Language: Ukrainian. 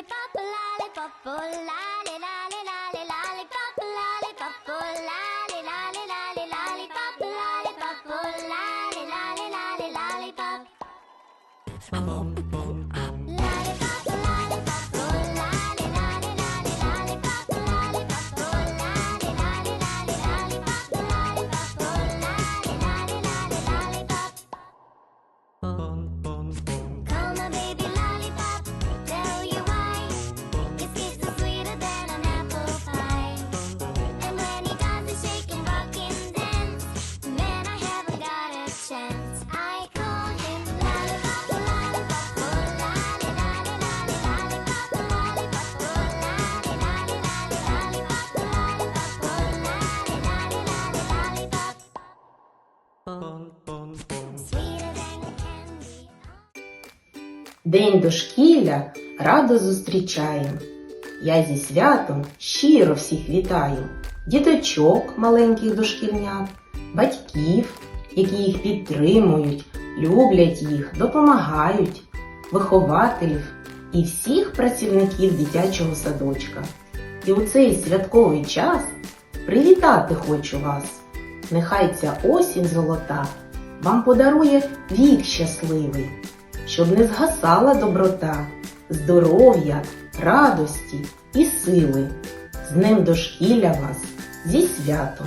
lollipop, lollipop, lolly, lolly, lollipop, lollipop, lollipop, lollipop, lollipop. Boom, boom, День дошкілля радо зустрічаєм. Я зі святом щиро всіх вітаю. Діточок маленьких дошкільнят, батьків, які їх підтримують, люблять їх, допомагають, вихователів і всіх працівників дитячого садочка. І у цей святковий час привітати хочу вас. Нехай ця осінь золота вам подарує вік щасливий щоб не згасала доброта, здоров'я, радості і сили. З ним дошкілля вас зі святом!